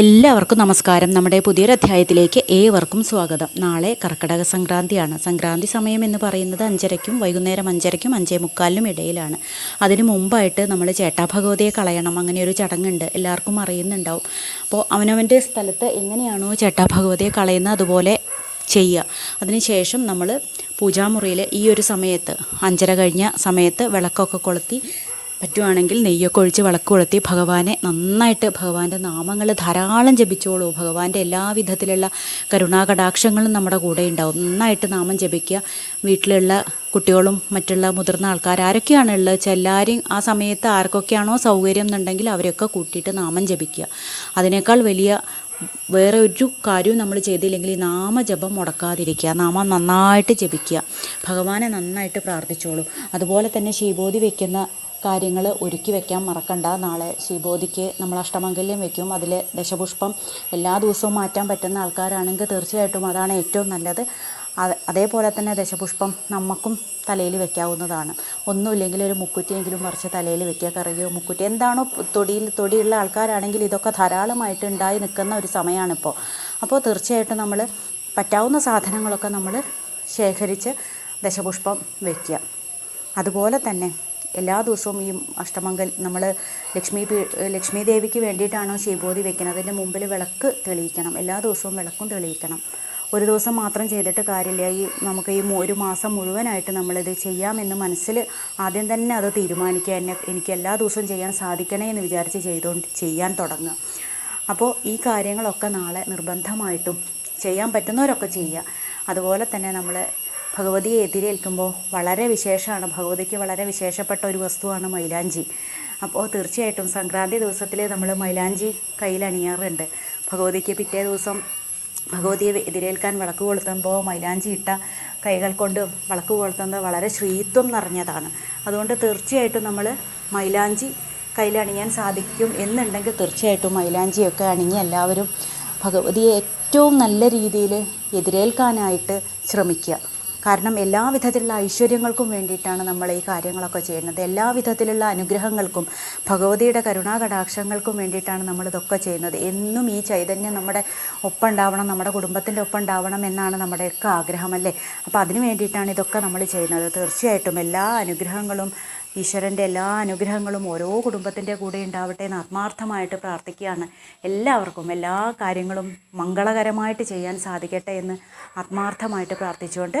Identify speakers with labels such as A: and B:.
A: എല്ലാവർക്കും നമസ്കാരം. നമ്മുടെ പുതിയൊരു അധ്യായത്തിലേക്ക് ഏവർക്കും സ്വാഗതം. നാളെ കർക്കിടക സംക്രാന്തിയാണ്. സംക്രാന്തി സമയം എന്ന് പറയുന്നത് അഞ്ചരയ്ക്കും വൈകുന്നേരം അഞ്ചരയ്ക്കും അഞ്ചേ മുക്കാലിനും ഇടയിലാണ്. അതിന് മുമ്പായിട്ട് നമ്മൾ ചേട്ടാ ഭഗവതിയെ കളയണം. അങ്ങനെ ഒരു ചടങ്ങുണ്ട്. എല്ലാവർക്കും അറിയുന്നുണ്ടാവും. അപ്പോൾ അവനവന്റെ സ്ഥലത്ത് എങ്ങനെയാണോ ചേട്ടാ ഭഗവതിയെ കളയുന്നത് അതുപോലെ ചെയ്യുക. അതിനുശേഷം നമ്മൾ പൂജാമുറിയിൽ ഈ ഒരു സമയത്ത് അഞ്ചര കഴിഞ്ഞ സമയത്ത് വിളക്കൊക്കെ കൊളുത്തി പറ്റുവാണെങ്കിൽ നെയ്യൊക്കെ ഒഴിച്ച് വിളക്ക് കൊളുത്തി ഭഗവാനെ നന്നായിട്ട് ഭഗവാന്റെ നാമങ്ങൾ ധാരാളം ജപിച്ചോളൂ. ഭഗവാന്റെ എല്ലാവിധത്തിലുള്ള കരുണാകടാക്ഷങ്ങളും നമ്മുടെ കൂടെ ഉണ്ടാവും. നന്നായിട്ട് നാമം ജപിക്കുക. വീട്ടിലുള്ള കുട്ടികളും മറ്റുള്ള മുതിർന്ന ആൾക്കാർ ആരൊക്കെയാണ് ഉള്ളത്? വെച്ചാൽ എല്ലാവരെയും ആ സമയത്ത് ആർക്കൊക്കെയാണോ സൗകര്യം എന്നുണ്ടെങ്കിൽ അവരൊക്കെ കൂട്ടിയിട്ട് നാമം ജപിക്കുക. അതിനേക്കാൾ വലിയ വേറെ ഒരു കാര്യവും നമ്മൾ ചെയ്തില്ലെങ്കിൽ നാമജപം മുടക്കാതിരിക്കുക. നാമം നന്നായിട്ട് ജപിക്കുക. ഭഗവാനെ നന്നായിട്ട് പ്രാർത്ഥിച്ചോളൂ. അതുപോലെ തന്നെ ശീബോധി വയ്ക്കുന്ന കാര്യങ്ങൾ ഒരുക്കി വെക്കാൻ മറക്കണ്ട. നാളെ ശ്രീബോധിക്ക് നമ്മൾ അഷ്ടമംഗല്യം വെക്കും. അതിൽ ദശപുഷ്പം എല്ലാ ദിവസവും മാറ്റാൻ പറ്റുന്ന ആൾക്കാരാണെങ്കിൽ തീർച്ചയായിട്ടും അതാണ് ഏറ്റവും നല്ലത്. അതേപോലെ തന്നെ ദശപുഷ്പം നമുക്കും തലയിൽ വെക്കാവുന്നതാണ്. ഒന്നുമില്ലെങ്കിൽ ഒരു മുക്കുറ്റിയെങ്കിലും മറിച്ച് തലയിൽ വെക്കുക കറിയോ മുക്കുറ്റി എന്താണോ തൊടിയിൽ തൊടിയുള്ള ആൾക്കാരാണെങ്കിൽ ഇതൊക്കെ ധാരാളമായിട്ട് ഉണ്ടായി നിൽക്കുന്ന ഒരു സമയമാണിപ്പോൾ. അപ്പോൾ തീർച്ചയായിട്ടും നമ്മൾ പറ്റാവുന്ന സാധനങ്ങളൊക്കെ നമ്മൾ ശേഖരിച്ച് ദശപുഷ്പം വയ്ക്കുക അതുപോലെ തന്നെ എല്ലാ ദിവസവും ഈ അഷ്ടമംഗൽ നമ്മൾ ലക്ഷ്മി ലക്ഷ്മി ദേവിക്ക് വേണ്ടിയിട്ടാണോ ശിവബോധി വെക്കുന്നത്? അതിന്റെ മുമ്പിൽ വിളക്ക് തെളിയിക്കണം. എല്ലാ ദിവസവും വിളക്കും തെളിയിക്കണം. ഒരു ദിവസം മാത്രം ചെയ്തിട്ട് കാര്യമില്ല. ഈ നമുക്ക് ഈ ഒരു മാസം മുഴുവനായിട്ട് നമ്മളിത് ചെയ്യാമെന്ന് മനസ്സിൽ ആദ്യം തന്നെ അത് തീരുമാനിക്കുക. എന്നെ എനിക്ക് എല്ലാ ദിവസവും ചെയ്യാൻ സാധിക്കണേ എന്ന് വിചാരിച്ച് ചെയ്തുകൊണ്ട് ചെയ്യാൻ തുടങ്ങുക. അപ്പോൾ ഈ കാര്യങ്ങളൊക്കെ നാളെ നിർബന്ധമായിട്ടും ചെയ്യാൻ പറ്റുന്നവരൊക്കെ ചെയ്യുക. അതുപോലെ തന്നെ നമ്മൾ ഭഗവതിയെ എതിരേൽക്കുമ്പോൾ വളരെ വിശേഷമാണ്. ഭഗവതിക്ക് വളരെ വിശേഷപ്പെട്ട ഒരു വസ്തുവാണ് മൈലാഞ്ചി. അപ്പോൾ തീർച്ചയായിട്ടും സംക്രാന്തി ദിവസത്തിൽ നമ്മൾ മൈലാഞ്ചി കയ്യിൽ അണിയാറുണ്ട് ഭഗവതിക്ക് പിറ്റേ ദിവസം ഭഗവതിയെ എതിരേൽക്കാൻ വിളക്ക് കൊളുത്തുമ്പോൾ മൈലാഞ്ചി ഇട്ട കൈകൾ കൊണ്ട് വിളക്ക് കൊളുത്തുന്നത് വളരെ ശ്രീത്വം നിറഞ്ഞതാണ്. അതുകൊണ്ട് തീർച്ചയായിട്ടും നമ്മൾ മൈലാഞ്ചി കയ്യിലണിയാൻ സാധിക്കും എന്നുണ്ടെങ്കിൽ തീർച്ചയായിട്ടും മൈലാഞ്ചിയൊക്കെ അണിഞ്ഞ് എല്ലാവരും ഭഗവതിയെ ഏറ്റവും നല്ല രീതിയിൽ എതിരേൽക്കാനായിട്ട് ശ്രമിക്കുക. കാരണം എല്ലാ വിധത്തിലുള്ള ഐശ്വര്യങ്ങൾക്കും വേണ്ടിയിട്ടാണ് നമ്മൾ ഈ കാര്യങ്ങളൊക്കെ ചെയ്യുന്നത്. എല്ലാ വിധത്തിലുള്ള അനുഗ്രഹങ്ങൾക്കും ഭഗവതിയുടെ കരുണാകടാക്ഷങ്ങൾക്കും വേണ്ടിയിട്ടാണ് നമ്മളിതൊക്കെ ചെയ്യുന്നത്. എന്നും ഈ ചൈതന്യം നമ്മുടെ ഒപ്പം ഉണ്ടാവണം നമ്മുടെ കുടുംബത്തിന്റെ ഒപ്പം ഉണ്ടാവണം എന്നാണ് നമ്മുടെയൊക്കെ ആഗ്രഹമല്ലേ? അപ്പോൾ അതിന് വേണ്ടിയിട്ടാണ് ഇതൊക്കെ നമ്മൾ ചെയ്യുന്നത്. തീർച്ചയായിട്ടും എല്ലാ അനുഗ്രഹങ്ങളും ഈശ്വരന്റെ എല്ലാ അനുഗ്രഹങ്ങളും ഓരോ കുടുംബത്തിന്റെ കൂടെ ഉണ്ടാവട്ടെ എന്ന് ആത്മാർത്ഥമായിട്ട് പ്രാർത്ഥിക്കുകയാണ് എല്ലാവർക്കും. എല്ലാ കാര്യങ്ങളും മംഗളകരമായിട്ട് ചെയ്യാൻ സാധിക്കട്ടെ എന്ന് ആത്മാർത്ഥമായിട്ട് പ്രാർത്ഥിച്ചുകൊണ്ട്